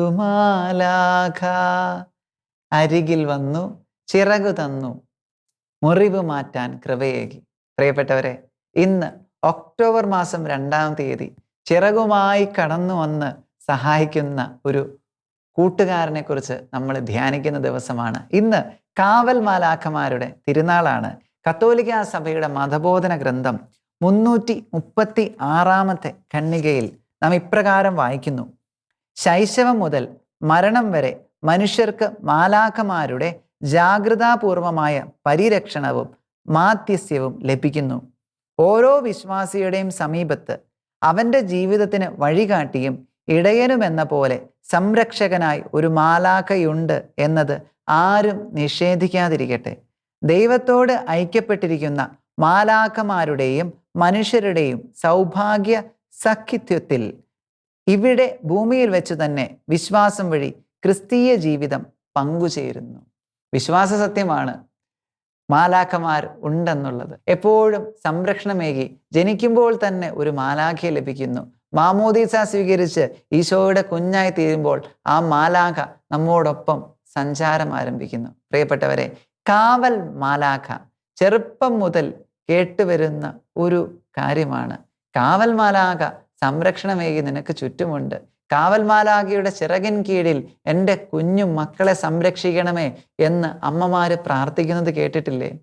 ചിറകുമായൊരു മാലാഖ അരികിൽ വന്നു ചിറകു തന്നു മുറിവ് മാറ്റാൻ കൃപയേകി. പ്രിയപ്പെട്ടവരെ ഇന്ന് ഒക്ടോബർ മാസം രണ്ടാം തീയതി ചിറകുമായി കടന്നു വന്ന് സഹായിക്കുന്ന ഒരു കൂട്ടുകാരനെ കുറിച്ച് നമ്മൾ ധ്യാനിക്കുന്ന ദിവസമാണ്. ഇന്ന് കാവൽ മാലാഖമാരുടെ തിരുനാളാണ്. കത്തോലിക്ക സഭയുടെ മതബോധന ഗ്രന്ഥം മുന്നൂറ്റി മുപ്പത്തി ആറാമത്തെ ഖണ്ണികയിൽ നാം ഇപ്രകാരം വായിക്കുന്നു. ശൈശവം മുതൽ മരണം വരെ മനുഷ്യർക്ക് മാലാഖമാരുടെ ജാഗ്രതാപൂർവമായ പരിരക്ഷണവും മാധ്യസ്യവും ലഭിക്കുന്നു. ഓരോ വിശ്വാസിയുടെയും സമീപത്ത് അവന്റെ ജീവിതത്തിന് വഴികാട്ടിയും ഇടയനുമെന്ന പോലെ സംരക്ഷകനായി ഒരു മാലാഖയുണ്ട് എന്നത് ആരും നിഷേധിക്കാതിരിക്കട്ടെ. ദൈവത്തോട് ഐക്യപ്പെട്ടിരിക്കുന്ന മാലാഖമാരുടെയും മനുഷ്യരുടെയും സൗഭാഗ്യ സഖിത്വത്തിൽ ഇവിടെ ഭൂമിയിൽ വെച്ച് തന്നെ വിശ്വാസം വഴി ക്രിസ്തീയ ജീവിതം പങ്കുചേരുന്നു. വിശ്വാസ സത്യമാണ് മാലാഖമാർ ഉണ്ടെന്നുള്ളത്. എപ്പോഴും സംരക്ഷണമേകി ജനിക്കുമ്പോൾ തന്നെ ഒരു മാലാഖയെ ലഭിക്കുന്നു. മാമോദീസ സ്വീകരിച്ച് ഈശോയുടെ കുഞ്ഞായി തീരുമ്പോൾ ആ മാലാഖ നമ്മോടൊപ്പം സഞ്ചാരം ആരംഭിക്കുന്നു. പ്രിയപ്പെട്ടവരെ കാവൽ മാലാഖ ചെറുപ്പം മുതൽ കേട്ടുവരുന്ന ഒരു കാര്യമാണ്. കാവൽ മാലാഖ സംരക്ഷണമേകി നിനക്ക് ചുറ്റുമുണ്ട്. കാവൽമാലാകിയുടെ ചിറകിൻ കീഴിൽ എന്റെ കുഞ്ഞു മക്കളെ സംരക്ഷിക്കണമേ എന്ന് അമ്മമാര് പ്രാർത്ഥിക്കുന്നത് കേട്ടിട്ടില്ലേ?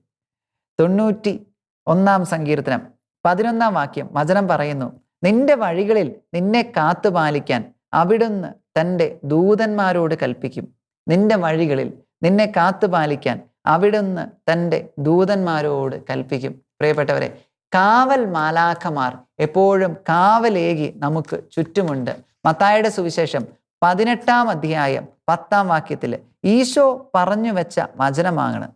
തൊണ്ണൂറ്റി ഒന്നാം സങ്കീർത്തനം. പതിനൊന്നാം വാക്യം വചനം പറയുന്നു നിന്റെ വഴികളിൽ നിന്നെ കാത്തു പാലിക്കാൻ അവിടുന്ന് തന്റെ ദൂതന്മാരോട് കൽപ്പിക്കും. നിന്റെ വഴികളിൽ നിന്നെ കാത്തു പാലിക്കാൻ അവിടുന്ന് തന്റെ ദൂതന്മാരോട് കൽപ്പിക്കും. പ്രിയപ്പെട്ടവരെ കാവൽ മാലാഖമാർ എപ്പോഴും കാവലേകി നമുക്ക് ചുറ്റുമുണ്ട്. മത്തായുടെ സുവിശേഷം പതിനെട്ടാം അധ്യായം പത്താം വാക്യത്തിൽ ഈശോ പറഞ്ഞു വെച്ച വചനമാണ്.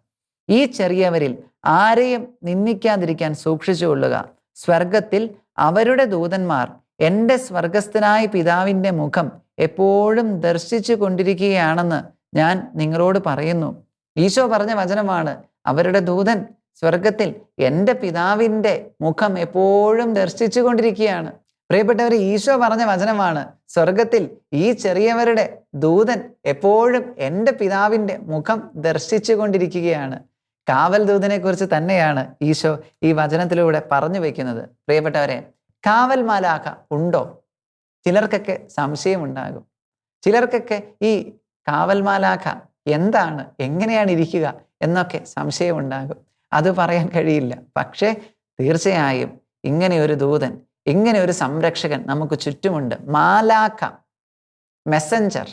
ഈ ചെറിയവരിൽ ആരെയും നിന്ദിക്കാതിരിക്കാൻ സൂക്ഷിച്ചുകൊള്ളുക സ്വർഗത്തിൽ അവരുടെ ദൂതന്മാർ എന്റെ സ്വർഗസ്ഥനായ പിതാവിന്റെ മുഖം എപ്പോഴും ദർശിച്ചു കൊണ്ടിരിക്കുകയാണെന്ന് ഞാൻ നിങ്ങളോട് പറയുന്നു. ഈശോ പറഞ്ഞ വചനമാണ് അവരുടെ ദൂതൻ സ്വർഗത്തിൽ എന്റെ പിതാവിന്റെ മുഖം എപ്പോഴും ദർശിച്ചു കൊണ്ടിരിക്കുകയാണ് പ്രിയപ്പെട്ടവർ ഈശോ പറഞ്ഞ വചനമാണ് സ്വർഗത്തിൽ ഈ ചെറിയവരുടെ ദൂതൻ എപ്പോഴും എന്റെ പിതാവിന്റെ മുഖം ദർശിച്ചു കൊണ്ടിരിക്കുകയാണ് കാവൽ ദൂതനെ കുറിച്ച് തന്നെയാണ് ഈശോ ഈ വചനത്തിലൂടെ പറഞ്ഞു വയ്ക്കുന്നത് പ്രിയപ്പെട്ടവരെ കാവൽ മാലാഖ ഉണ്ടോ? ചിലർക്കൊക്കെ സംശയമുണ്ടാകും. ചിലർക്കൊക്കെ ഈ കാവൽ മാലാഖ എന്താണ്? എങ്ങനെയാണ് ഇരിക്കുക? എന്നൊക്കെ സംശയമുണ്ടാകും. അത് പറയാൻ കഴിയില്ല. പക്ഷേ തീർച്ചയായും ഇങ്ങനെ ഒരു ദൂതൻ ഇങ്ങനെ ഒരു സംരക്ഷകൻ നമുക്ക് ചുറ്റുമുണ്ട്. മാലാക്ക മെസ്സഞ്ചർ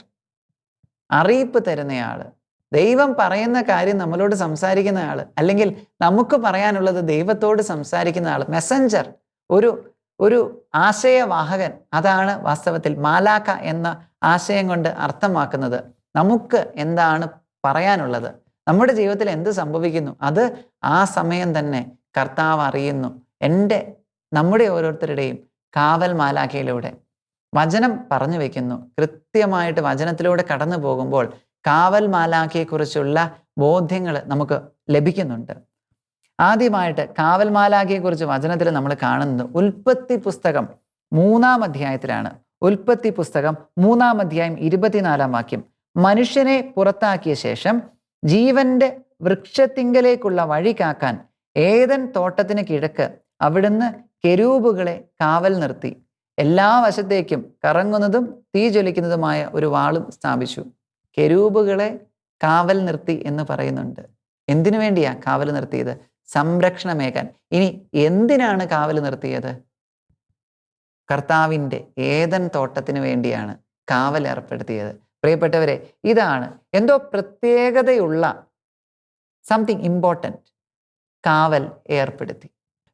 അറിയിപ്പ് തരുന്നയാൾ ദൈവം പറയുന്ന കാര്യം നമ്മളോട് സംസാരിക്കുന്ന ആൾ അല്ലെങ്കിൽ നമുക്ക് പറയാനുള്ളത് ദൈവത്തോട് സംസാരിക്കുന്ന ആൾ മെസ്സഞ്ചർ ഒരു ഒരു ആശയവാഹകൻ. അതാണ് വാസ്തവത്തിൽ മാലാക്ക എന്ന ആശയം കൊണ്ട് അർത്ഥമാക്കുന്നത്. നമുക്ക് എന്താണ് പറയാനുള്ളത്? നമ്മുടെ ജീവിതത്തിൽ എന്ത് സംഭവിക്കുന്നു? അത് ആ സമയം തന്നെ കർത്താവ് അറിയുന്നു. എന്റെ നമ്മുടെ ഓരോരുത്തരുടെയും കാവൽ മാലാഖയിലൂടെ വചനം പറഞ്ഞു വെക്കുന്നു. കൃത്യമായിട്ട് വചനത്തിലൂടെ കടന്നു പോകുമ്പോൾ കാവൽ മാലാഖയെക്കുറിച്ചുള്ള ബോധ്യങ്ങൾ നമുക്ക് ലഭിക്കുന്നുണ്ട്. ആദ്യമായിട്ട് കാവൽ മാലാഖയെക്കുറിച്ച് വചനത്തിൽ നമ്മൾ കാണുന്നത് ഉൽപ്പത്തി പുസ്തകം മൂന്നാം അധ്യായത്തിലാണ്. ഉൽപ്പത്തി പുസ്തകം മൂന്നാം അധ്യായം ഇരുപത്തിനാലാം വാക്യം. മനുഷ്യനെ പുറത്താക്കിയ ശേഷം ജീവന്റെ വൃക്ഷത്തിങ്കലേക്കുള്ള വഴി കാക്കാൻ ഏതൻ തോട്ടത്തിന് കിഴക്ക് അവിടുന്ന് കെരൂബുകളെ കാവൽ നിർത്തി. എല്ലാ വശത്തേക്കും കറങ്ങുന്നതും തീ ജ്വലിക്കുന്നതുമായ ഒരു വാളും സ്ഥാപിച്ചു. കെരൂബുകളെ കാവൽ നിർത്തി എന്ന് പറയുന്നുണ്ട്. എന്തിനു വേണ്ടിയാ കാവൽ നിർത്തിയത്? സംരക്ഷണമേകാൻ. ഇനി എന്തിനാണ് കാവൽ നിർത്തിയത്? കർത്താവിന്റെ ഏതൻ തോട്ടത്തിന് വേണ്ടിയാണ് കാവൽ ഏർപ്പെടുത്തിയത്. പ്രിയപ്പെട്ടവരെ ഇതാണ് എന്തോ പ്രത്യേകതയുള്ള സംതിങ് ഇമ്പോർട്ടന്റ് കാവൽ ഏർപ്പെടുത്തി.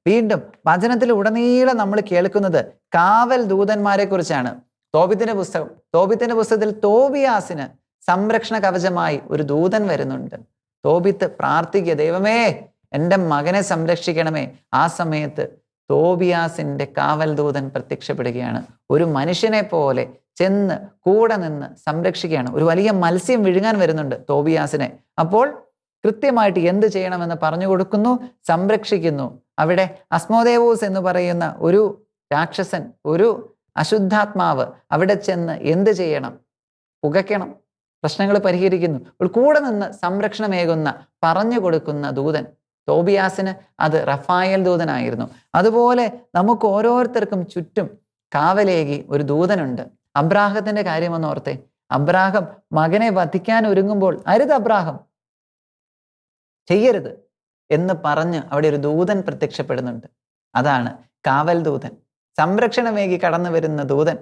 വീണ്ടും വചനത്തിൽ ഉടനീളം നമ്മൾ കേൾക്കുന്നത് കാവൽ ദൂതന്മാരെ കുറിച്ചാണ്. തോബിത്തിന്റെ പുസ്തകം തോബിത്തിന്റെ പുസ്തകത്തിൽ തോബിയാസിന് സംരക്ഷണ കവചമായി ഒരു ദൂതൻ വരുന്നുണ്ട്. തോബിത്ത് പ്രാർത്ഥിക്കുക ദൈവമേ എന്റെ മകനെ സംരക്ഷിക്കണമേ. ആ സമയത്ത് തോബിയാസിന്റെ കാവൽ ദൂതൻ പ്രത്യക്ഷപ്പെടുകയാണ്. ഒരു മനുഷ്യനെ പോലെ ചെന്ന് കൂടെ നിന്ന് സംരക്ഷിക്കുകയാണ്. ഒരു വലിയ മത്സ്യം വിഴുങ്ങാൻ വരുന്നുണ്ട് തോബിയാസിനെ. അപ്പോൾ കൃത്യമായിട്ട് എന്ത് ചെയ്യണമെന്ന് പറഞ്ഞു കൊടുക്കുന്നു സംരക്ഷിക്കുന്നു. അവിടെ അസ്മോദേവൂസ് എന്ന് പറയുന്ന ഒരു രാക്ഷസൻ ഒരു അശുദ്ധാത്മാവ് അവിടെ ചെന്ന് എന്ത് ചെയ്യണം? പുകയ്ക്കണം. പ്രശ്നങ്ങൾ പരിഹരിക്കുന്നു. അപ്പോൾ കൂടെ നിന്ന് സംരക്ഷണമേകുന്ന പറഞ്ഞു കൊടുക്കുന്ന ദൂതൻ തോബിയാസിന് അത് റഫായൽ ദൂതനായിരുന്നു. അതുപോലെ നമുക്ക് ഓരോരുത്തർക്കും ചുറ്റും കാവലേകി ഒരു ദൂതനുണ്ട്. അബ്രാഹത്തിന്റെ കാര്യമെന്ന് ഓർത്തേ. അബ്രാഹം മകനെ വധിക്കാൻ ഒരുങ്ങുമ്പോൾ അരുത് അബ്രാഹം. ചെയ്യരുത് എന്ന് പറഞ്ഞ് അവിടെ ഒരു ദൂതൻ പ്രത്യക്ഷപ്പെടുന്നുണ്ട്. അതാണ് കാവൽ ദൂതൻ. സംരക്ഷണമേകി കടന്നു വരുന്ന ദൂതൻ.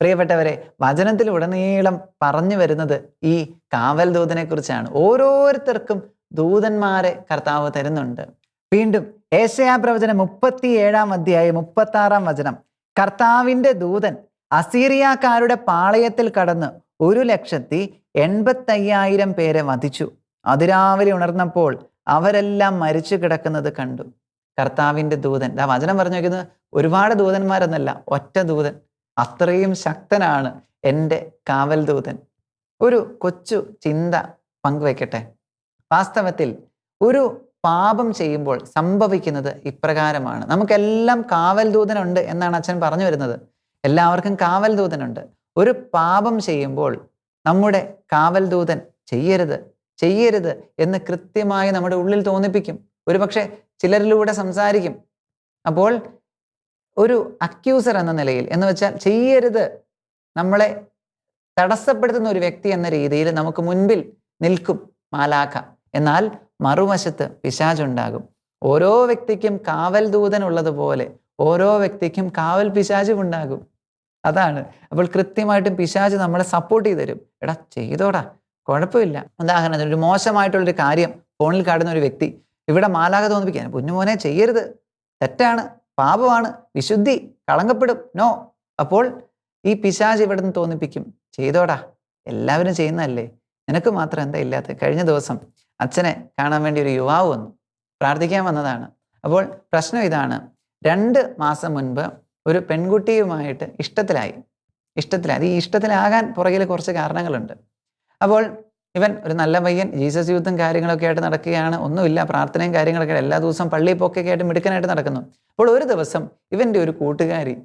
പ്രിയപ്പെട്ടവരെ വചനത്തിൽ ഉടനീളം പറഞ്ഞു വരുന്നത് ഈ കാവൽ ദൂതനെ കുറിച്ചാണ് ഓരോരുത്തർക്കും ദൂതന്മാരെ കർത്താവ് തരുന്നുണ്ട്. വീണ്ടും ഏഷ്യാ പ്രവചനം മുപ്പത്തി ഏഴാം അധ്യായം മുപ്പത്തി ആറാം വചനം. കർത്താവിന്റെ ദൂതൻ അസീറിയാക്കാരുടെ പാളയത്തിൽ കടന്ന് ഒരു ലക്ഷത്തി എൺപത്തയ്യായിരം പേരെ വധിച്ചു. അതിരാവിലെ ഉണർന്നപ്പോൾ അവരെല്ലാം മരിച്ചു കിടക്കുന്നത് കണ്ടു. കർത്താവിന്റെ ദൂതൻ ആ വചനം പറഞ്ഞു വയ്ക്കുന്നത് ഒരുപാട് ദൂതന്മാരെന്നല്ല ഒറ്റ ദൂതൻ. അത്രയും ശക്തനാണ് എന്റെ കാവൽ ദൂതൻ ഒരു കൊച്ചു ചിന്ത പങ്കുവെക്കട്ടെ? വാസ്തവത്തിൽ ഒരു പാപം ചെയ്യുമ്പോൾ സംഭവിക്കുന്നത് ഇപ്രകാരമാണ്. നമുക്കെല്ലാം കാവൽ ദൂതനുണ്ട് എന്നാണ് അച്ഛൻ പറഞ്ഞു വരുന്നത്. എല്ലാവർക്കും കാവൽ ദൂതനുണ്ട്. ഒരു പാപം ചെയ്യുമ്പോൾ നമ്മുടെ കാവൽ ദൂതൻ ചെയ്യരുത് ചെയ്യരുത് എന്ന് കൃത്യമായി നമ്മുടെ ഉള്ളിൽ തോന്നിപ്പിക്കും. ഒരുപക്ഷെ ചിലരിലൂടെ സംസാരിക്കും. അപ്പോൾ ഒരു അക്യൂസർ എന്ന നിലയിൽ എന്ന് വെച്ചാൽ ചെയ്യരുത്. നമ്മളെ തടസ്സപ്പെടുത്തുന്ന ഒരു വ്യക്തി എന്ന രീതിയിൽ നമുക്ക് മുൻപിൽ നിൽക്കും മാലാഖ. എന്നാൽ മറുവശത്ത് പിശാചുണ്ടാകും. ഓരോ വ്യക്തിക്കും കാവൽ ദൂതൻ ഉള്ളതുപോലെ ഓരോ വ്യക്തിക്കും കാവൽ പിശാചും ഉണ്ടാകും. അതാണ്. അപ്പോൾ കൃത്യമായിട്ടും പിശാച് നമ്മളെ സപ്പോർട്ട് ചെയ്ത് തരും എടാ ചെയ്തോടാ. കുഴപ്പമില്ല. ഉദാഹരണത്തിന് ഒരു മോശമായിട്ടുള്ളൊരു കാര്യം ഫോണിൽ കാണുന്ന ഒരു വ്യക്തി ഇവിടെ മാലാക തോന്നിപ്പിക്കാൻ കുഞ്ഞുമോനെ ചെയ്യരുത്. തെറ്റാണ്. പാപമാണ്. വിശുദ്ധി. കളങ്കപ്പെടും. നോ. അപ്പോൾ ഈ പിശാജ് ഇവിടെ നിന്ന് തോന്നിപ്പിക്കും. ചെയ്തോടാ. എല്ലാവരും ചെയ്യുന്നതല്ലേ? നിനക്ക് മാത്രം എന്താ ഇല്ലാത്ത കഴിഞ്ഞ ദിവസം അച്ഛനെ കാണാൻ വേണ്ടി ഒരു യുവാവ് വന്നു. പ്രാർത്ഥിക്കാൻ വന്നതാണ്. അപ്പോൾ പ്രശ്നം ഇതാണ്. രണ്ട് മാസം മുൻപ് ഒരു പെൺകുട്ടിയുമായിട്ട് ഇഷ്ടത്തിലായി. ഇഷ്ടത്തിലായി. ഈ ഇഷ്ടത്തിലാകാൻ പുറകിൽ കുറച്ച് കാരണങ്ങളുണ്ട്. അപ്പോൾ ഇവൻ ഒരു നല്ല പയ്യൻ ജീസസ് യൂത്തും കാര്യങ്ങളൊക്കെ ആയിട്ട് നടക്കുകയാണ്. ഒന്നുമില്ല പ്രാർത്ഥനയും കാര്യങ്ങളൊക്കെ എല്ലാ ദിവസവും പള്ളിയിൽ പോക്കൊക്കെ ആയിട്ട് മിടുക്കനായിട്ട് നടക്കുന്നു. അപ്പോൾ ഒരു ദിവസം ഇവന്റെ ഒരു കൂട്ടുകാരി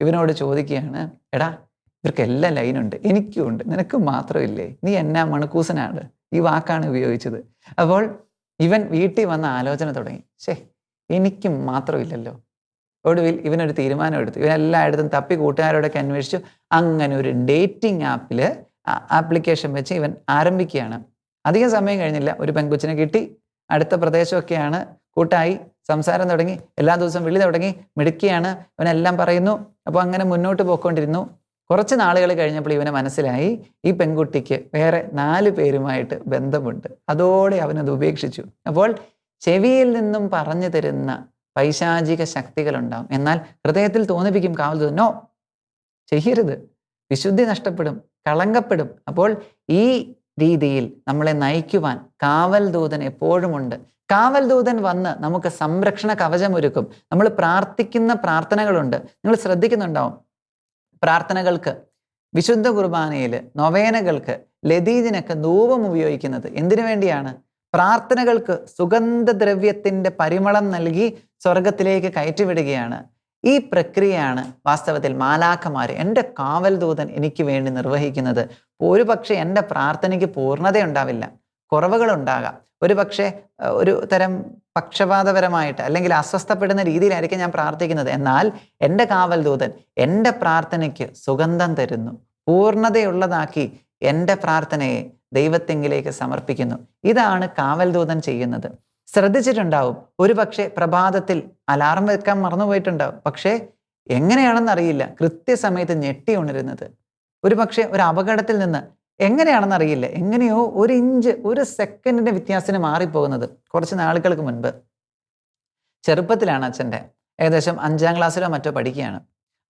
ഇവനോട് ചോദിക്കുകയാണ് എടാ ഇവർക്ക് എല്ലാ ലൈനുണ്ട്. എനിക്കും ഉണ്ട് നിനക്ക് മാത്രമില്ലേ? നീ എന്നാ മണക്കൂസനാണ്? ഈ വാക്കാണ് ഉപയോഗിച്ചത്. അപ്പോൾ ഇവൻ വീട്ടിൽ വന്ന ആലോചന തുടങ്ങി. ശേ എനിക്കും മാത്രമില്ലല്ലോ. ഒടുവിൽ ഇവനൊരു തീരുമാനം എടുത്തു. ഇവൻ എല്ലായിടത്തും തപ്പി കൂട്ടുകാരോടൊക്കെ അന്വേഷിച്ചു. അങ്ങനെ ഒരു ഡേറ്റിംഗ് ആപ്പിൽ ആപ്ലിക്കേഷൻ വെച്ച് ഇവൻ ആരംഭിക്കുകയാണ്. അധികം സമയം കഴിഞ്ഞില്ല. ഒരു പെൺകുച്ചിനെ കിട്ടി. അടുത്ത പ്രദേശമൊക്കെയാണ്. കൂട്ടായി. സംസാരം തുടങ്ങി. എല്ലാ ദിവസവും വിളി തുടങ്ങി. മിടുക്കിയാണ്. ഇവനെല്ലാം പറയുന്നു. അപ്പോൾ അങ്ങനെ മുന്നോട്ട് പോയിക്കൊണ്ടിരുന്നു. കുറച്ച് നാളുകൾ കഴിഞ്ഞപ്പോൾ ഇവന് മനസ്സിലായി ഈ പെൺകുട്ടിക്ക് വേറെ നാല് പേരുമായിട്ട് ബന്ധമുണ്ട്. അതോടെ അവനത് ഉപേക്ഷിച്ചു. അപ്പോൾ ചെവിയിൽ നിന്നും പറഞ്ഞു തരുന്ന പൈശാചിക ശക്തികളുണ്ടാവും. എന്നാൽ ഹൃദയത്തിൽ തോന്നിപ്പിക്കും കാവൽ നോ ചെയ്യരുത്. വിശുദ്ധി നഷ്ടപ്പെടും കളങ്കപ്പെടും. അപ്പോൾ ഈ രീതിയിൽ നമ്മളെ നയിക്കുവാൻ കാവൽ ദൂതൻ എപ്പോഴുമുണ്ട് കാവൽ ദൂതൻ വന്ന് നമുക്ക് സംരക്ഷണ കവചമൊരുക്കും നമ്മൾ പ്രാർത്ഥിക്കുന്ന പ്രാർത്ഥനകളുണ്ട്. നിങ്ങൾ ശ്രദ്ധിക്കുന്നുണ്ടാവും. പ്രാർത്ഥനകൾക്ക് വിശുദ്ധ കുർബാനയിൽ നൊവേനകൾക്ക് ലതീജിനൊക്കെ ധൂപം ഉപയോഗിക്കുന്നത് എന്തിനു വേണ്ടിയാണ്? പ്രാർത്ഥനകൾക്ക് സുഗന്ധദ്രവ്യത്തിന്റെ പരിമളം നൽകി സ്വർഗത്തിലേക്ക് കയറ്റിവിടുകയാണ്. ഈ പ്രക്രിയയാണ് വാസ്തവത്തിൽ മാലാഖമാർ എന്റെ കാവൽ ദൂതൻ എനിക്ക് വേണ്ടി നിർവഹിക്കുന്നത്. ഒരുപക്ഷെ എന്റെ പ്രാർത്ഥനയ്ക്ക് പൂർണതയുണ്ടാവില്ല. കുറവുകളുണ്ടാകാം. ഒരു പക്ഷേ ഒരു തരം പക്ഷപാതപരമായിട്ട് അല്ലെങ്കിൽ അസ്വസ്ഥപ്പെടുന്ന രീതിയിലായിരിക്കും ഞാൻ പ്രാർത്ഥിക്കുന്നത്. എന്നാൽ എന്റെ കാവൽ ദൂതൻ എന്റെ പ്രാർത്ഥനയ്ക്ക് സുഗന്ധം തരുന്നു. പൂർണതയുള്ളതാക്കി എന്റെ പ്രാർത്ഥനയെ ദൈവത്തെങ്കിലേക്ക് സമർപ്പിക്കുന്നു. ഇതാണ് കാവൽ ദൂതൻ ചെയ്യുന്നത്. ശ്രദ്ധിച്ചിട്ടുണ്ടാവും. ഒരു പക്ഷേ പ്രഭാതത്തിൽ അലാറം വെക്കാൻ മറന്നുപോയിട്ടുണ്ടാവും പക്ഷേ എങ്ങനെയാണെന്ന് അറിയില്ല കൃത്യസമയത്ത് ഞെട്ടി ഉണരുന്നത്. ഒരു പക്ഷേ ഒരു അപകടത്തിൽ നിന്ന് എങ്ങനെയാണെന്ന് അറിയില്ല എങ്ങനെയോ ഒരു ഇഞ്ച് ഒരു സെക്കൻഡിന്റെ വ്യത്യാസത്തിന് മാറിപ്പോകുന്നത് കുറച്ച് നാളുകൾക്ക് മുൻപ്. ചെറുപ്പത്തിലാണ് അച്ഛന്റെ. ഏകദേശം അഞ്ചാം ക്ലാസ്സിലോ മറ്റോ പഠിക്കുകയാണ്.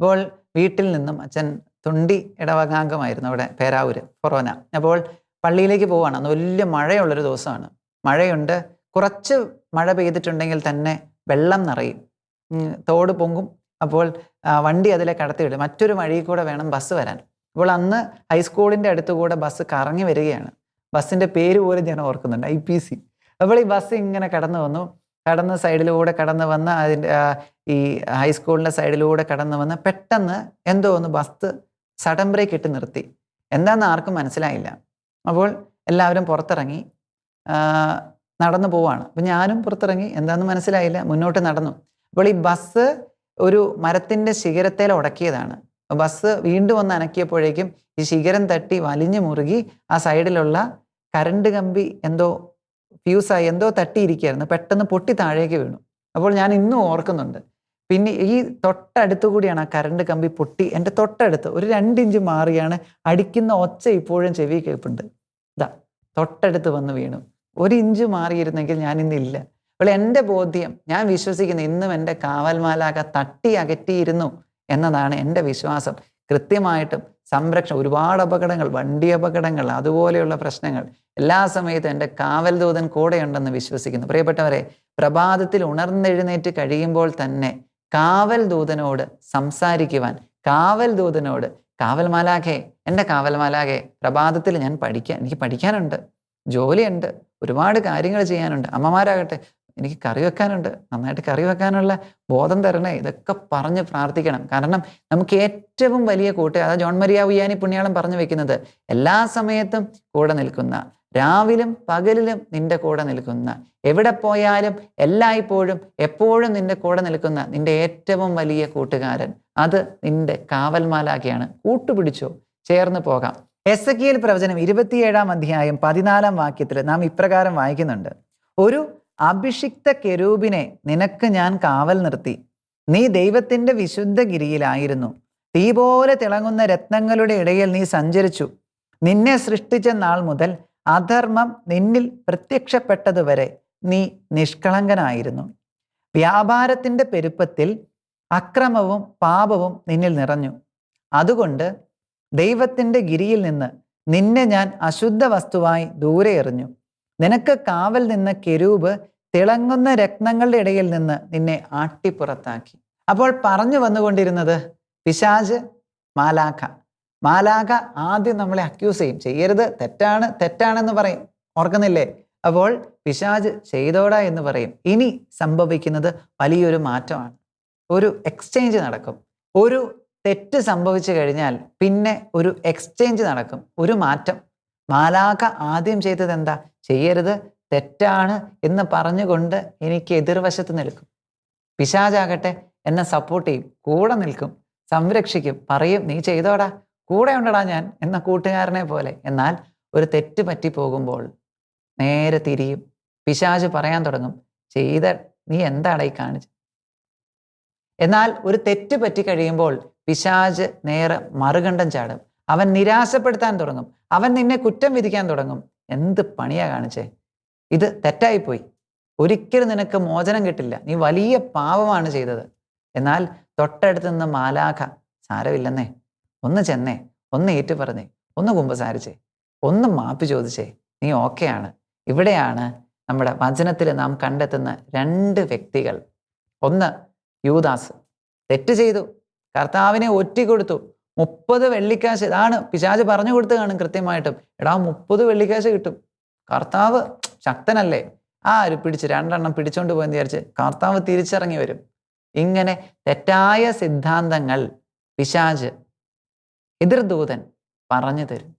അപ്പോൾ വീട്ടിൽ നിന്നും അച്ഛൻ തുണ്ടി ഇടവകാംഗമായിരുന്നു അവിടെ പേരാവൂർ കൊറോന അപ്പോൾ പള്ളിയിലേക്ക് പോവാണ് അന്ന് വലിയ മഴയുള്ളൊരു ദിവസമാണ്. മഴയുണ്ട്. കുറച്ച് മഴ പെയ്തിട്ടുണ്ടെങ്കിൽ തന്നെ വെള്ളം നിറയും. തോട് പൊങ്കും അപ്പോൾ വണ്ടി അതിലെ കടത്തിവിടും. മറ്റൊരു വഴി കൂടെ വേണം ബസ് വരാൻ. അപ്പോൾ അന്ന് ഹൈസ്കൂളിന്റെ അടുത്തുകൂടെ ബസ് കറങ്ങി വരികയാണ്. ബസ്സിന്റെ പേര് പോലും ഞാൻ ഓർക്കുന്നുണ്ട്. ഐ പി സി അപ്പോൾ ഈ ബസ് ഇങ്ങനെ കടന്നു വന്നു. കടന്ന് സൈഡിലൂടെ കടന്നു വന്ന് അതിന്റെ ഈ ഹൈസ്കൂളിന്റെ സൈഡിലൂടെ കടന്നു വന്ന് പെട്ടെന്ന് എന്തോ ഒന്ന് ബസ് സഡൻ ബ്രേക്ക് ഇട്ട് നിർത്തി. എന്താണെന്ന് ആർക്കും മനസ്സിലായില്ല. അപ്പോൾ എല്ലാവരും പുറത്തിറങ്ങി നടന്നു പോവാണ്. അപ്പം ഞാനും പുറത്തിറങ്ങി. എന്താണെന്ന് മനസ്സിലായില്ല. മുന്നോട്ട് നടന്നു. അപ്പോൾ ഈ ബസ് ഒരു മരത്തിന്റെ ശിഖരത്തേൽ ഉടക്കിയതാണ് ബസ് വീണ്ടും ഒന്ന് അനക്കിയപ്പോഴേക്കും ഈ ശിഖരം തട്ടി വലിഞ്ഞു മുറുകി ആ സൈഡിലുള്ള കരണ്ട് കമ്പി എന്തോ ഫ്യൂസായി എന്തോ തട്ടിയിരിക്കുകയായിരുന്നു. പെട്ടെന്ന് പൊട്ടി താഴേക്ക് വീണു. അപ്പോൾ ഞാൻ ഇന്നും ഓർക്കുന്നുണ്ട്. പിന്നെ ഈ തൊട്ടടുത്ത് കൂടിയാണ് ആ കരണ്ട് കമ്പി പൊട്ടി എന്റെ തൊട്ടടുത്ത് ഒരു രണ്ടിഞ്ച് മാറിയാണ് അടിക്കുന്ന ഒച്ച ഇപ്പോഴും ചെവി കേൾപ്പുണ്ട്. ഇതാ തൊട്ടടുത്ത് വന്ന് വീണു. ഒരു ഇഞ്ച് മാറിയിരുന്നെങ്കിൽ ഞാൻ ഇന്നില്ല അപ്പോൾ എന്റെ ബോധ്യം ഞാൻ വിശ്വസിക്കുന്നു ഇന്നും എന്റെ കാവൽമാലാക തട്ടി അകറ്റിയിരുന്നു. എന്നതാണ് എന്റെ വിശ്വാസം. കൃത്യമായിട്ടും സംരക്ഷണം ഒരുപാട് അപകടങ്ങൾ വണ്ടി അപകടങ്ങൾ അതുപോലെയുള്ള പ്രശ്നങ്ങൾ. എല്ലാ സമയത്തും എന്റെ കാവൽ ദൂതൻ കൂടെയുണ്ടെന്ന് വിശ്വസിക്കുന്നു. പ്രിയപ്പെട്ടവരെ പ്രഭാതത്തിൽ ഉണർന്നെഴുന്നേറ്റ് കഴിയുമ്പോൾ തന്നെ കാവൽ ദൂതനോട് സംസാരിക്കുവാൻ കാവൽ ദൂതനോട് കാവൽ മാലാഖെ എന്റെ കാവൽ മാലാഖെ പ്രഭാതത്തിൽ ഞാൻ പഠിക്കാൻ എനിക്ക് പഠിക്കാനുണ്ട് ജോലിയുണ്ട് ഒരുപാട് കാര്യങ്ങൾ ചെയ്യാനുണ്ട് അമ്മമാരാകട്ടെ എനിക്ക് കറി വെക്കാനുണ്ട്. നന്നായിട്ട് കറി വെക്കാനുള്ള ബോധം തരണേ. ഇതൊക്കെ പറഞ്ഞ് പ്രാർത്ഥിക്കണം. കാരണം നമുക്ക് ഏറ്റവും വലിയ കൂട്ട് അതാ ജോൺ മരിയ ഉയ്യാനി പുണ്യാളം പറഞ്ഞു വെക്കുന്നത് എല്ലാ സമയത്തും കൂടെ നിൽക്കുന്ന രാവിലും പകലിലും നിന്റെ കൂടെ നിൽക്കുന്ന എവിടെ പോയാലും എല്ലായ്പ്പോഴും എപ്പോഴും നിന്റെ കൂടെ നിൽക്കുന്ന നിന്റെ ഏറ്റവും വലിയ കൂട്ടുകാരൻ. അത് നിന്റെ കാവൽമാലാക്കിയാണ് കൂട്ടുപിടിച്ചോ. ചേർന്ന് പോകാം. എസ് എ പ്രവചനം ഇരുപത്തിയേഴാം അധ്യായം പതിനാലാം വാക്യത്തിൽ നാം ഇപ്രകാരം വായിക്കുന്നുണ്ട്. ഒരു അഭിഷിക്ത കെരൂബിനെ നിനക്ക് ഞാൻ കാവൽ നിർത്തി. നീ ദൈവത്തിന്റെ വിശുദ്ധ ഗിരിയിലായിരുന്നു തീ പോലെ തിളങ്ങുന്ന രത്നങ്ങളുടെ ഇടയിൽ നീ സഞ്ചരിച്ചു. നിന്നെ സൃഷ്ടിച്ച നാൾ മുതൽ അധർമ്മം നിന്നിൽ പ്രത്യക്ഷപ്പെട്ടതുവരെ നീ നിഷ്കളങ്കനായിരുന്നു. വ്യാപാരത്തിന്റെ പെരുപ്പത്തിൽ അക്രമവും പാപവും നിന്നിൽ നിറഞ്ഞു. അതുകൊണ്ട് ദൈവത്തിന്റെ ഗിരിയിൽ നിന്ന് നിന്നെ ഞാൻ അശുദ്ധ വസ്തുവായി ദൂരെ എറിഞ്ഞു. നിനക്ക് കാവൽ നിന്ന കെരൂബ് തിളങ്ങുന്ന രത്നങ്ങളുടെ ഇടയിൽ നിന്ന് നിന്നെ ആട്ടിപ്പുറത്താക്കി. അപ്പോൾ പറഞ്ഞു വന്നുകൊണ്ടിരുന്നത് പിശാജ് മാലാഖ. മാലാഖ ആദ്യം നമ്മളെ അക്യൂസ് ചെയ്യും. ചെയ്യരുത് തെറ്റാണ് തെറ്റാണെന്ന് പറയും. ഓർക്കുന്നില്ലേ? അപ്പോൾ പിശാജ് ചെയ്തോടാ എന്ന് പറയും. ഇനി സംഭവിക്കുന്നത് വലിയൊരു മാറ്റമാണ്. ഒരു എക്സ്ചേഞ്ച് നടക്കും. ഒരു തെറ്റ് സംഭവിച്ചു കഴിഞ്ഞാൽ പിന്നെ ഒരു എക്സ്ചേഞ്ച് നടക്കും. ഒരു മാറ്റം. മാലാഖ ആദ്യം ചെയ്തത് എന്താ? ചെയ്യരുത് തെറ്റാണ് എന്ന് പറഞ്ഞുകൊണ്ട് എനിക്ക് എതിർവശത്ത് നിൽക്കും. പിശാചാകട്ടെ എന്നെ സപ്പോർട്ട് ചെയ്യും കൂടെ നിൽക്കും സംരക്ഷിക്കും പറയും നീ ചെയ്തോടാ കൂടെ ഉണ്ടടാ ഞാൻ എന്ന കൂട്ടുകാരനെ പോലെ. എന്നാൽ ഒരു തെറ്റ് പറ്റി പോകുമ്പോൾ നേരെ തിരിയും. പിശാജ് പറയാൻ തുടങ്ങും ചെയ്ത നീ എന്താടാ ഈ കാണിച്ച് എന്നാൽ ഒരു തെറ്റ് പറ്റി കഴിയുമ്പോൾ പിശാജ് നേരെ മറുകണ്ഠം ചാടും. അവൻ നിരാശപ്പെടുത്താൻ തുടങ്ങും. അവൻ നിന്നെ കുറ്റം വിധിക്കാൻ തുടങ്ങും. എന്ത് പണിയാ കാണിച്ചേ? ഇത് തെറ്റായിപ്പോയി. ഒരിക്കലും നിനക്ക് മോചനം കിട്ടില്ല. നീ വലിയ പാപമാണ് ചെയ്തത്. എന്നാൽ തൊട്ടടുത്ത് നിന്ന് മാലാഖ സാരമില്ലെന്നേ. ഒന്ന് ചെന്നേ. ഒന്ന് ഏറ്റു പറഞ്ഞേ. ഒന്ന് കുമ്പസാരിച്ചേ ഒന്ന് മാപ്പ് ചോദിച്ചേ. നീ ഓക്കെയാണ്. ഇവിടെയാണ് നമ്മുടെ വചനത്തിൽ നാം കണ്ടെത്തുന്ന രണ്ട് വ്യക്തികൾ. ഒന്ന് യൂദാസ്. തെറ്റ് ചെയ്തു. കർത്താവിനെ ഒറ്റി കൊടുത്തു മുപ്പത് വെള്ളിക്കാശ്. ഇതാണ് പിശാജ് പറഞ്ഞു കൊടുത്ത് കാണും കൃത്യമായിട്ടും. എടാ മുപ്പത് വെള്ളിക്കാശ് കിട്ടും. കർത്താവ് ശക്തനല്ലേ? ആ ഒരു പിടിച്ച് രണ്ടെണ്ണം പിടിച്ചോണ്ട് പോയെന്ന് വിചാരിച്ച് കർത്താവ് തിരിച്ചിറങ്ങി വരും. ഇങ്ങനെ തെറ്റായ സിദ്ധാന്തങ്ങൾ പിശാജ് എതിർദൂതൻ പറഞ്ഞു തരും.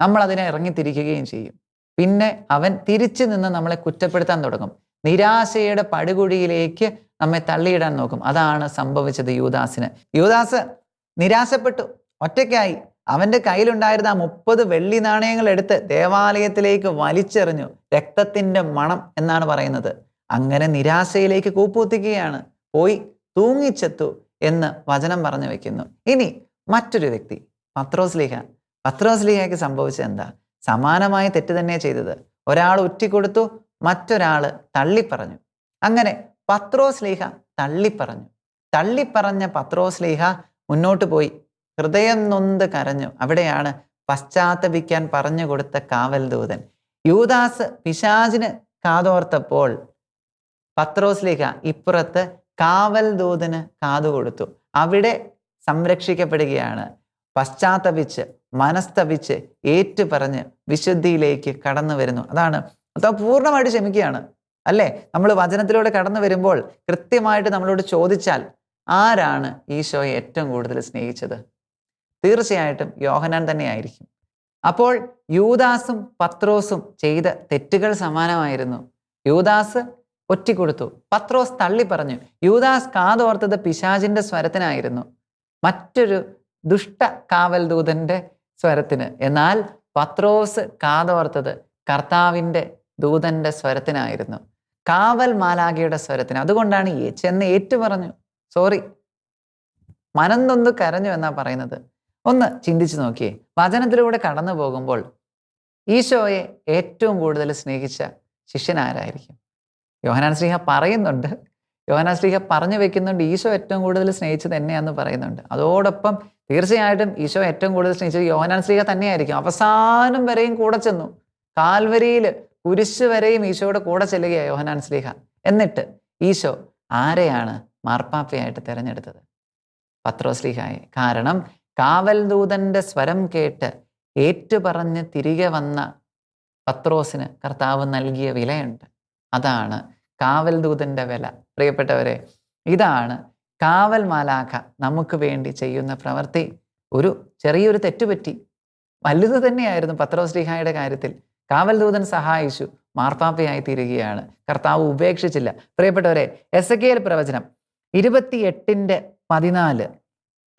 നമ്മൾ അതിനെ ഇറങ്ങിത്തിരിക്കുകയും ചെയ്യും. പിന്നെ അവൻ തിരിച്ചു നിന്ന് നമ്മളെ കുറ്റപ്പെടുത്താൻ തുടങ്ങും. നിരാശയുടെ പടുകുഴിയിലേക്ക് നമ്മെ തള്ളിയിടാൻ നോക്കും. അതാണ് സംഭവിച്ചത് യൂദാസിന്. യൂദാസ് നിരാശപ്പെട്ടു. ഒറ്റയ്ക്കായി. അവന്റെ കയ്യിലുണ്ടായിരുന്ന ആ മുപ്പത് വെള്ളി നാണയങ്ങൾ എടുത്ത് ദേവാലയത്തിലേക്ക് വലിച്ചെറിഞ്ഞു. രക്തത്തിന്റെ മണം എന്നാണ് പറയുന്നത്. അങ്ങനെ നിരാശയിലേക്ക് കൂപ്പുത്തിക്കുകയാണ് പോയി തൂങ്ങിച്ചെത്തു എന്ന് വചനം പറഞ്ഞു വെക്കുന്നു. ഇനി മറ്റൊരു വ്യക്തി പത്രോസ്ലിഹ പത്രോസ്ലിഹയ്ക്ക് സംഭവിച്ചത് എന്താ? സമാനമായ തെറ്റ് തന്നെ ചെയ്തത്. ഒരാൾ ഉറ്റിക്കൊടുത്തു മറ്റൊരാൾ തള്ളിപ്പറഞ്ഞു. അങ്ങനെ പത്രോസ്ലീഹ തള്ളിപ്പറഞ്ഞു. തള്ളിപ്പറഞ്ഞ പത്രോസ്ലീഹ മുന്നോട്ട് പോയി. ഹൃദയം നൊന്ത് കരഞ്ഞു. അവിടെയാണ് പശ്ചാത്തപിക്കാൻ പറഞ്ഞു കൊടുത്ത കാവൽ ദൂതൻ. യൂദാസ് പിശാചിന് കാതോർത്തപ്പോൾ പത്രോസ്ലീഹ ഇപ്പുറത്ത് കാവൽ ദൂതന് കാതു കൊടുത്തു. അവിടെ സംരക്ഷിക്കപ്പെടുകയാണ്. പശ്ചാത്തപിച്ച് മനസ്തപിച്ച് ഏറ്റുപറഞ്ഞ് വിശുദ്ധിയിലേക്ക് കടന്നു വരുന്നു. അതാണ്. കർത്താവ് പൂർണമായിട്ട് ക്ഷമിക്കുകയാണ്. അല്ലേ? നമ്മൾ വചനത്തിലൂടെ കടന്നു വരുമ്പോൾ കൃത്യമായിട്ട് നമ്മളോട് ചോദിച്ചാൽ ആരാണ് ഈശോയെ ഏറ്റവും കൂടുതൽ സ്നേഹിച്ചത്? തീർച്ചയായിട്ടും യോഹനാൻ തന്നെയായിരിക്കും. അപ്പോൾ യൂദാസും പത്രോസും ചെയ്ത തെറ്റുകൾ സമാനമായിരുന്നു. യൂദാസ് ഒറ്റിക്കൊടുത്തു. പത്രോസ് തള്ളി പറഞ്ഞു യൂദാസ് കാതോർത്തത് പിശാചിന്റെ സ്വരത്തിനായിരുന്നു. മറ്റൊരു ദുഷ്ട കാവൽ ദൂതന്റെ സ്വരത്തിന്. എന്നാൽ പത്രോസ് കാതോർത്തത് കർത്താവിന്റെ ദൂതന്റെ സ്വരത്തിനായിരുന്നു. കാവൽ മാലാഖയുടെ സ്വരത്തിന്. അതുകൊണ്ടാണ് ചെന്ന് ഏറ്റു പറഞ്ഞു സോറി മനന്തൊന്ന് കരഞ്ഞു എന്നാ പറയുന്നത്? ഒന്ന് ചിന്തിച്ചു നോക്കിയേ. വചനത്തിലൂടെ കടന്നു പോകുമ്പോൾ ഈശോയെ ഏറ്റവും കൂടുതൽ സ്നേഹിച്ച ശിഷ്യൻ ആരായിരിക്കും? യോഹനാൻ ശ്രീഹ പറയുന്നുണ്ട്. യോഹനാൻ ശ്രീഹ പറഞ്ഞു വെക്കുന്നുണ്ട്. ഈശോ ഏറ്റവും കൂടുതൽ സ്നേഹിച്ചത് എന്നെയാന്ന് പറയുന്നുണ്ട്. അതോടൊപ്പം തീർച്ചയായിട്ടും ഈശോ ഏറ്റവും കൂടുതൽ സ്നേഹിച്ചത് യോഹനാൻ ശ്രീഹ തന്നെയായിരിക്കും. അവസാനം വരെയും കൂടെ ചെന്നു. കാൽവരിയിൽ കുരിശ് വരെയും ഈശോയുടെ കൂടെ ചെല്ലുകയാണ് യോഹനാൻ ശ്രീഹ എന്നിട്ട് ഈശോ ആരെയാണ് മാർപ്പാപ്പയായിട്ട് തിരഞ്ഞെടുത്തത്. പത്രോസ്ലിഹായെ. കാരണം കാവൽ ദൂതന്റെ സ്വരം കേട്ട് ഏറ്റുപറഞ്ഞ് തിരികെ വന്ന പത്രോസിന് കർത്താവ് നൽകിയ വിലയുണ്ട്. അതാണ് കാവൽ ദൂതന്റെ വില. പ്രിയപ്പെട്ടവരെ ഇതാണ് കാവൽ മാലാഖ നമുക്ക് വേണ്ടി ചെയ്യുന്ന പ്രവൃത്തി. ഒരു ചെറിയൊരു തെറ്റുപറ്റി. വലുത് തന്നെയായിരുന്നു പത്രോസ്ലിഹായുടെ കാര്യത്തിൽ. കാവൽ ദൂതൻ സഹായിച്ചു മാർപ്പാപ്പയായി തീരുകയാണ്. കർത്താവ് ഉപേക്ഷിച്ചില്ല. പ്രിയപ്പെട്ടവരെ എസ് എ പ്രവചനം. ഇരുപത്തിയെട്ടിന്റെ പതിനാല്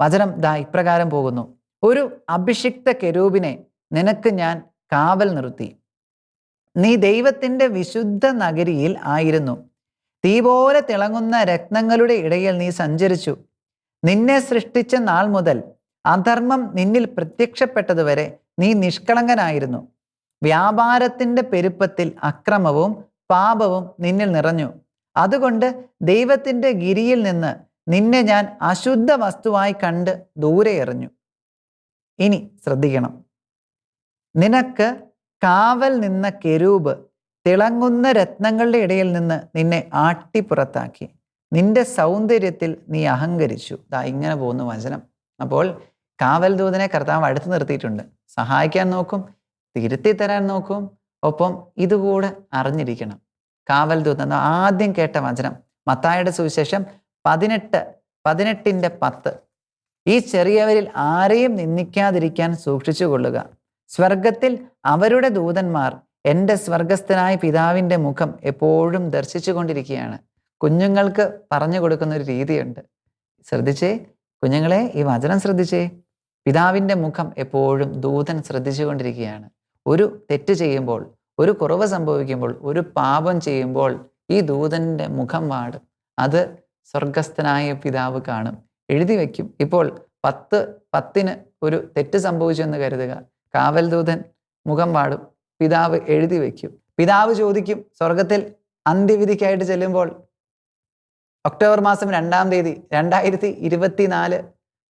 വചനം ദാ ഇപ്രകാരം പോകുന്നു. ഒരു അഭിഷിക്ത കെരൂപിനെ നിനക്ക് ഞാൻ കാവൽ നിർത്തി. നീ ദൈവത്തിന്റെ വിശുദ്ധ നഗരിയിൽ ആയിരുന്നു. തീ പോലെ തിളങ്ങുന്ന രത്നങ്ങളുടെ ഇടയിൽ നീ സഞ്ചരിച്ചു. നിന്നെ സൃഷ്ടിച്ച നാൾ മുതൽ അധർമ്മം നിന്നിൽ പ്രത്യക്ഷപ്പെട്ടതുവരെ നീ നിഷ്കളങ്കനായിരുന്നു. വ്യാപാരത്തിന്റെ പെരുപ്പത്തിൽ അക്രമവും പാപവും നിന്നിൽ നിറഞ്ഞു. അതുകൊണ്ട് ദൈവത്തിന്റെ ഗിരിയിൽ നിന്ന് നിന്നെ ഞാൻ അശുദ്ധ വസ്തുവായി കണ്ട് ദൂരെ എറിഞ്ഞു. ഇനി ശ്രദ്ധിക്കണം. നിനക്ക് കാവൽ നിന്ന കെരൂബ് തിളങ്ങുന്ന രത്നങ്ങളുടെ ഇടയിൽ നിന്ന് നിന്നെ ആട്ടിപ്പുറത്താക്കി നിന്റെ സൗന്ദര്യത്തിൽ നീ അഹങ്കരിച്ചു. ദാ ഇങ്ങനെ പോകുന്ന വചനം. അപ്പോൾ കാവൽ ദൂതനെ കർത്താവ് അടുത്ത് നിർത്തിയിട്ടുണ്ട്. സഹായിക്കാൻ നോക്കും തിരുത്തി തരാൻ നോക്കും. ഒപ്പം ഇതുകൂടെ അറിഞ്ഞിരിക്കണം. കാവൽ ദൂതൻ ആദ്യം കേട്ട വചനം. മത്തായുടെ സുവിശേഷം പതിനെട്ട് പതിനെട്ടിന്റെ പത്ത്. ഈ ചെറിയവരിൽ ആരെയും നിന്ദിക്കാതിരിക്കാൻ സൂക്ഷിച്ചു കൊള്ളുക. സ്വർഗത്തിൽ അവരുടെ ദൂതന്മാർ എന്റെ സ്വർഗസ്ഥനായ പിതാവിന്റെ മുഖം എപ്പോഴും ദർശിച്ചു കൊണ്ടിരിക്കുകയാണ്. കുഞ്ഞുങ്ങൾക്ക് പറഞ്ഞു കൊടുക്കുന്ന ഒരു രീതിയുണ്ട്. ശ്രദ്ധിച്ചേ കുഞ്ഞുങ്ങളെ ഈ വചനം ശ്രദ്ധിച്ചേ. പിതാവിന്റെ മുഖം എപ്പോഴും ദൂതൻ ശ്രദ്ധിച്ചുകൊണ്ടിരിക്കുകയാണ് ഒരു തെറ്റ് ചെയ്യുമ്പോൾ ഒരു കുറവ് സംഭവിക്കുമ്പോൾ ഒരു പാപം ചെയ്യുമ്പോൾ ഈ ദൂതന്റെ മുഖം വാടും. അത് സ്വർഗസ്ഥനായ പിതാവ് കാണും. എഴുതി വയ്ക്കും. ഇപ്പോൾ പത്ത് പത്തിന് ഒരു തെറ്റ് സംഭവിച്ചു എന്ന് കരുതുക. കാവൽ ദൂതൻ മുഖം വാടും. പിതാവ് എഴുതി വയ്ക്കും. പിതാവ് ചോദിക്കും സ്വർഗത്തിൽ അന്ത്യവിധിക്കായിട്ട് ചെല്ലുമ്പോൾ ഒക്ടോബർ മാസം രണ്ടാം തീയതി രണ്ടായിരത്തി ഇരുപത്തിനാല്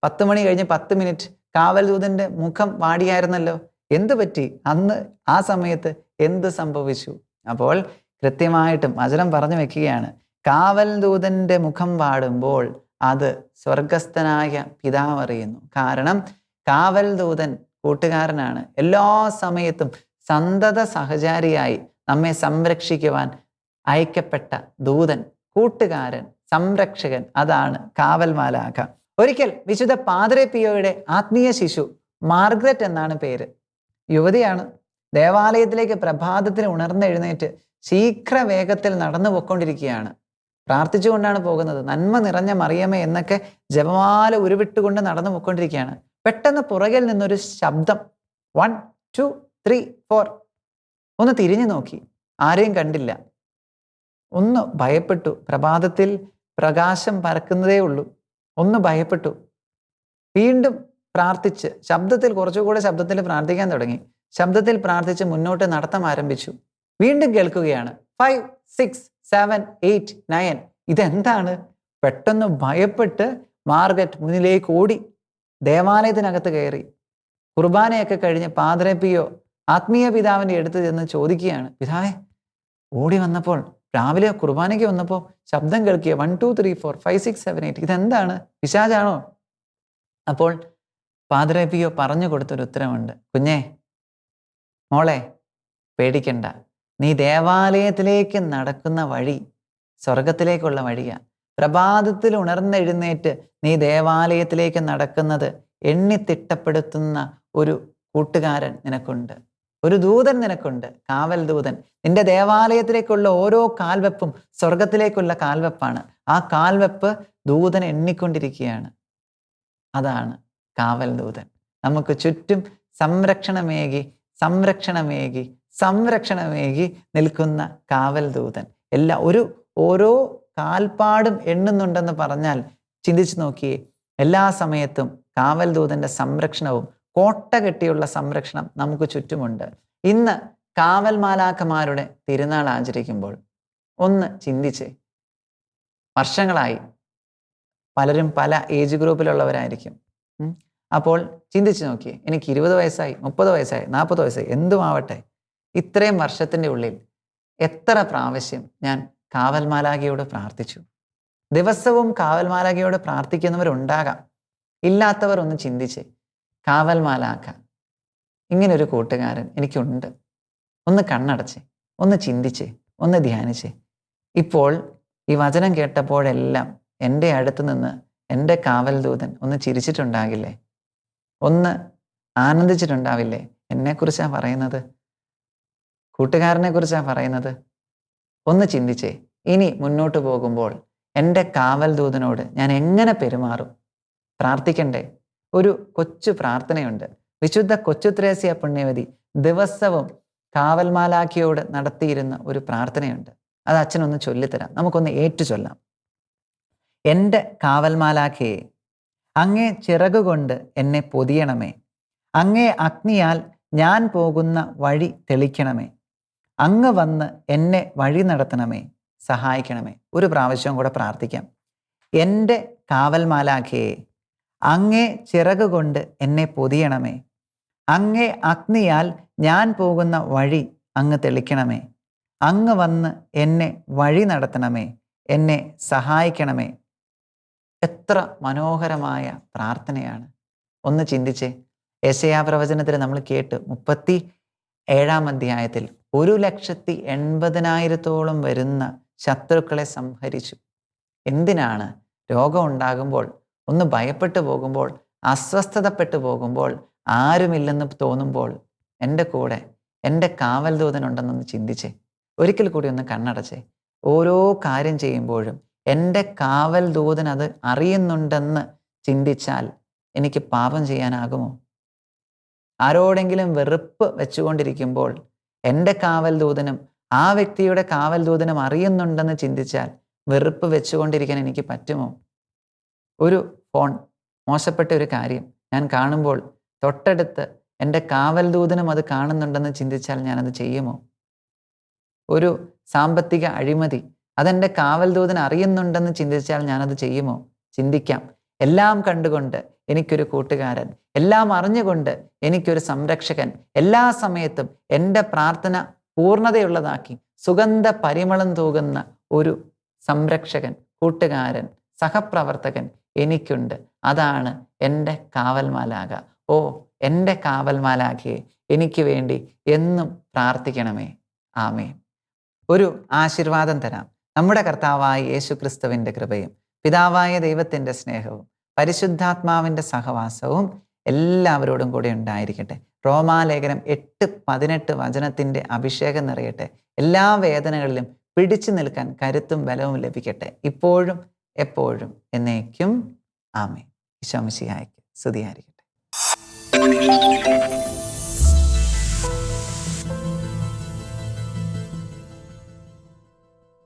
പത്ത് മണി കഴിഞ്ഞ് പത്ത് മിനിറ്റ് കാവൽ ദൂതന്റെ മുഖം വാടിയായിരുന്നല്ലോ. എന്ത് പറ്റി? അന്ന് ആ സമയത്ത് എന്ത് സംഭവിച്ചു? അപ്പോൾ കൃത്യമായിട്ടും വചനം പറഞ്ഞു വെക്കുകയാണ്. കാവൽ ദൂതന്റെ മുഖം വാടുമ്പോൾ അത് സ്വർഗസ്ഥനായ പിതാവ് അറിയുന്നു. കാരണം കാവൽ ദൂതൻ കൂട്ടുകാരനാണ്. എല്ലാ സമയത്തും സന്തത സഹചാരിയായി നമ്മെ സംരക്ഷിക്കുവാൻ അയക്കപ്പെട്ട ദൂതൻ കൂട്ടുകാരൻ സംരക്ഷകൻ അതാണ് കാവൽ മാലാഖ ഒരിക്കൽ വിശുദ്ധ പാതിരെ പിയോയുടെ ആത്മീയ ശിശു മാർഗ്രറ്റ് എന്നാണ് പേര്. യുവതിയാണ് ദേവാലയത്തിലേക്ക് പ്രഭാതത്തിന് ഉണർന്നെഴുന്നേറ്റ് ശീഘ്ര വേഗത്തിൽ നടന്നു പൊക്കൊണ്ടിരിക്കുകയാണ് പ്രാർത്ഥിച്ചുകൊണ്ടാണ് പോകുന്നത്. നന്മ നിറഞ്ഞ മറിയമേ എന്നൊക്കെ ജപമാല ഉരുവിട്ടുകൊണ്ട് നടന്നു പൊക്കൊണ്ടിരിക്കുകയാണ് പെട്ടെന്ന് പുറകിൽ നിന്നൊരു ശബ്ദം. One two three four. ഒന്ന് തിരിഞ്ഞു നോക്കി. ആരെയും കണ്ടില്ല. ഒന്ന് ഭയപ്പെട്ടു. പ്രഭാതത്തിൽ പ്രകാശം പരക്കുന്നതേ ഉള്ളൂ. ഒന്ന് ഭയപ്പെട്ടു. വീണ്ടും പ്രാർത്ഥിച്ച് ശബ്ദത്തിൽ കുറച്ചുകൂടെ ശബ്ദത്തിൽ പ്രാർത്ഥിക്കാൻ തുടങ്ങി. ശബ്ദത്തിൽ പ്രാർത്ഥിച്ച് മുന്നോട്ട് നടത്തം ആരംഭിച്ചു. വീണ്ടും കേൾക്കുകയാണ്. Five six seven eight nine ഇതെന്താണ്? പെട്ടെന്ന് ഭയപ്പെട്ട് മാർഗറ്റ് മുന്നിലേക്ക് ഓടി. ദേവാലയത്തിനകത്ത് കയറി. കുർബാനയൊക്കെ കഴിഞ്ഞ് പാതിരപ്പിയോ ആത്മീയ പിതാവിന്റെ അടുത്ത് ചെന്ന് ചോദിക്കുകയാണ്. പിതാവേ ഓടി വന്നപ്പോൾ രാവിലെ കുർബാനയ്ക്ക് വന്നപ്പോൾ ശബ്ദം കേൾക്കുക one two three four five six seven eight ഇതെന്താണ്? പിശാചാണോ? അപ്പോൾ പാതിരപ്പിയോ പറഞ്ഞു കൊടുത്തൊരു ഉത്തരവുണ്ട്. കുഞ്ഞേ മോളെ പേടിക്കണ്ട. നീ ദേവാലയത്തിലേക്ക് നടക്കുന്ന വഴി സ്വർഗത്തിലേക്കുള്ള വഴിയാ. പ്രഭാതത്തിൽ ഉണർന്നെഴുന്നേറ്റ് നീ ദേവാലയത്തിലേക്ക് നടക്കുന്നത് എണ്ണിത്തിട്ടപ്പെടുത്തുന്ന ഒരു കൂട്ടുകാരൻ നിനക്കുണ്ട്. ഒരു ദൂതൻ നിനക്കുണ്ട് കാവൽ ദൂതൻ. നിന്റെ ദേവാലയത്തിലേക്കുള്ള ഓരോ കാൽവെപ്പും സ്വർഗത്തിലേക്കുള്ള കാൽവെപ്പാണ്. ആ കാൽവെപ്പ് ദൂതൻ എണ്ണിക്കൊണ്ടിരിക്കുകയാണ്. അതാണ് കാവൽ ദൂതൻ. നമുക്ക് ചുറ്റും സംരക്ഷണമേകി സംരക്ഷണമേകി സംരക്ഷണമേകി നിൽക്കുന്ന കാവൽ ദൂതൻ എല്ലാ ഒരു ഓരോ കാൽപ്പാടും എണ്ണുന്നുണ്ടെന്ന് പറഞ്ഞാൽ ചിന്തിച്ചു നോക്കിയേ എല്ലാ സമയത്തും കാവൽ ദൂതന്റെ സംരക്ഷണവും കോട്ട കെട്ടിയുള്ള സംരക്ഷണം നമുക്ക് ചുറ്റുമുണ്ട് ഇന്ന് കാവൽ മാലാക്കന്മാരുടെ തിരുനാൾ ആചരിക്കുമ്പോൾ ഒന്ന് ചിന്തിച്ച് വർഷങ്ങളായി പലരും പല ഏജ് ഗ്രൂപ്പിലുള്ളവരായിരിക്കും. അപ്പോൾ ചിന്തിച്ച് നോക്കിയേ എനിക്ക് ഇരുപത് വയസ്സായി മുപ്പത് വയസ്സായി നാൽപ്പത് വയസ്സായി എന്തുമാവട്ടെ ഇത്രയും വർഷത്തിന്റെ ഉള്ളിൽ എത്ര പ്രാവശ്യം ഞാൻ കാവൽമാലാകിയോട് പ്രാർത്ഥിച്ചു? ദിവസവും കാവൽമാലാകിയോട് പ്രാർത്ഥിക്കുന്നവരുണ്ടാകാം. ഇല്ലാത്തവർ ഒന്ന് ചിന്തിച്ച് കാവൽമാലാക്ക ഇങ്ങനൊരു കൂട്ടുകാരൻ എനിക്കുണ്ട്. ഒന്ന് കണ്ണടച്ച് ഒന്ന് ചിന്തിച്ച് ഒന്ന് ധ്യാനിച്ച്. ഇപ്പോൾ ഈ വചനം കേട്ടപ്പോഴെല്ലാം എന്റെ അടുത്ത് നിന്ന് എന്റെ കാവൽ ദൂതൻ ഒന്ന് ചിരിച്ചിട്ടുണ്ടാകില്ലേ? ഒന്ന് ആനന്ദിച്ചിട്ടുണ്ടാവില്ലേ? എന്നെക്കുറിച്ചാണ് പറയുന്നത്? കൂട്ടുകാരനെ കുറിച്ചാണ് പറയുന്നത്? ഒന്ന് ചിന്തിച്ചേ. ഇനി മുന്നോട്ട് പോകുമ്പോൾ എന്റെ കാവൽ ദൂതനോട് ഞാൻ എങ്ങനെ പെരുമാറും? പ്രാർത്ഥിക്കണ്ടേ. ഒരു കൊച്ചു പ്രാർത്ഥനയുണ്ട്. വിശുദ്ധ കൊച്ചുത്രേസ്യ പുണ്യവതി ദിവസവും കാവൽമാലാക്കിയോട് നടത്തിയിരുന്ന ഒരു പ്രാർത്ഥനയുണ്ട്. അത് അച്ഛനൊന്ന് ചൊല്ലിത്തരാം. നമുക്കൊന്ന് ഏറ്റു ചൊല്ലാം എന്റെ കാവൽമാലാഖയെ അങ്ങേ ചിറകുകൊണ്ട് എന്നെ പൊതിയണമേ. അങ്ങേ അഗ്നിയാൽ ഞാൻ പോകുന്ന വഴി തെളിക്കണമേ. അങ്ങ് വന്ന് എന്നെ വഴി നടത്തണമേ. സഹായിക്കണമേ. ഒരു പ്രാവശ്യം കൂടെ പ്രാർത്ഥിക്കാം. എന്റെ കാവൽമാലാഖയെ അങ്ങേ ചിറകുകൊണ്ട് എന്നെ പൊതിയണമേ. അങ്ങേ അഗ്നിയാൽ ഞാൻ പോകുന്ന വഴി അങ്ങ് തെളിക്കണമേ. അങ്ങ് വന്ന് എന്നെ വഴി നടത്തണമേ. എന്നെ സഹായിക്കണമേ. എത്ര മനോഹരമായ പ്രാർത്ഥനയാണ്. ഒന്ന് ചിന്തിച്ചേ. യശയാ പ്രവചനത്തിൽ നമ്മൾ കേട്ട് മുപ്പത്തി ഏഴാം അധ്യായത്തിൽ ഒരു ലക്ഷത്തി എൺപതിനായിരത്തോളം വരുന്ന ശത്രുക്കളെ സംഹരിച്ചു. എന്തിനാണ് രോഗം ഉണ്ടാകുമ്പോൾ ഒന്ന് ഭയപ്പെട്ടു പോകുമ്പോൾ അസ്വസ്ഥതപ്പെട്ടു പോകുമ്പോൾ ആരുമില്ലെന്ന് തോന്നുമ്പോൾ എന്റെ കൂടെ എന്റെ കാവൽ ദൂതനുണ്ടെന്നൊന്ന് ചിന്തിച്ചേ. ഒരിക്കൽ കൂടി ഒന്ന് കണ്ണടച്ചേ. ഓരോ കാര്യം ചെയ്യുമ്പോഴും എന്റെ കാവൽ ദൂതൻ അത് അറിയുന്നുണ്ടെന്ന് ചിന്തിച്ചാൽ എനിക്ക് പാപം ചെയ്യാനാകുമോ? ആരോടെങ്കിലും വെറുപ്പ് വെച്ചുകൊണ്ടിരിക്കുമ്പോൾ എന്റെ കാവൽ ദൂതനും ആ വ്യക്തിയുടെ കാവൽ ദൂതനും അറിയുന്നുണ്ടെന്ന് ചിന്തിച്ചാൽ വെറുപ്പ് വെച്ചുകൊണ്ടിരിക്കാൻ എനിക്ക് പറ്റുമോ? ഒരു ഫോൺ മോശപ്പെട്ട ഒരു കാര്യം ഞാൻ കാണുമ്പോൾ തൊട്ടടുത്ത് എന്റെ കാവൽ ദൂതനും അത് കാണുന്നുണ്ടെന്ന് ചിന്തിച്ചാൽ ഞാനത് ചെയ്യുമോ? ഒരു സാമ്പത്തിക അഴിമതി അതെന്റെ കാവൽ ദൂതൻ അറിയുന്നുണ്ടെന്ന് ചിന്തിച്ചാൽ ഞാനത് ചെയ്യുമോ? ചിന്തിക്കാം. എല്ലാം കണ്ടുകൊണ്ട് എനിക്കൊരു കൂട്ടുകാരൻ എല്ലാം അറിഞ്ഞുകൊണ്ട് എനിക്കൊരു സംരക്ഷകൻ എല്ലാ സമയത്തും എന്റെ പ്രാർത്ഥന പൂർണതയുള്ളതാക്കി സുഗന്ധ പരിമളം തൂകുന്ന ഒരു സംരക്ഷകൻ കൂട്ടുകാരൻ സഹപ്രവർത്തകൻ എനിക്കുണ്ട്. അതാണ് എന്റെ കാവൽമാലാക. ഓ എന്റെ കാവൽമാലാകയെ എനിക്ക് വേണ്ടി എന്നും പ്രാർത്ഥിക്കണമേ. ആമേ ഒരു ആശീർവാദം തരാം. നമ്മുടെ കർത്താവായ യേശു ക്രിസ്തുവിന്റെ കൃപയും പിതാവായ ദൈവത്തിന്റെ സ്നേഹവും പരിശുദ്ധാത്മാവിന്റെ സഹവാസവും എല്ലാവരോടും കൂടെ ഉണ്ടായിരിക്കട്ടെ. റോമാലേഖനം എട്ട് പതിനെട്ട് വചനത്തിന്റെ അഭിഷേകം നിറയട്ടെ. എല്ലാ വേദനകളിലും പിടിച്ചു നിൽക്കാൻ കരുത്തും ബലവും ലഭിക്കട്ടെ. ഇപ്പോഴും എപ്പോഴും എന്നേക്കും. ആമേ വിശ്വമിശിയായ്ക്ക് സ്തുതിയായിരിക്കട്ടെ.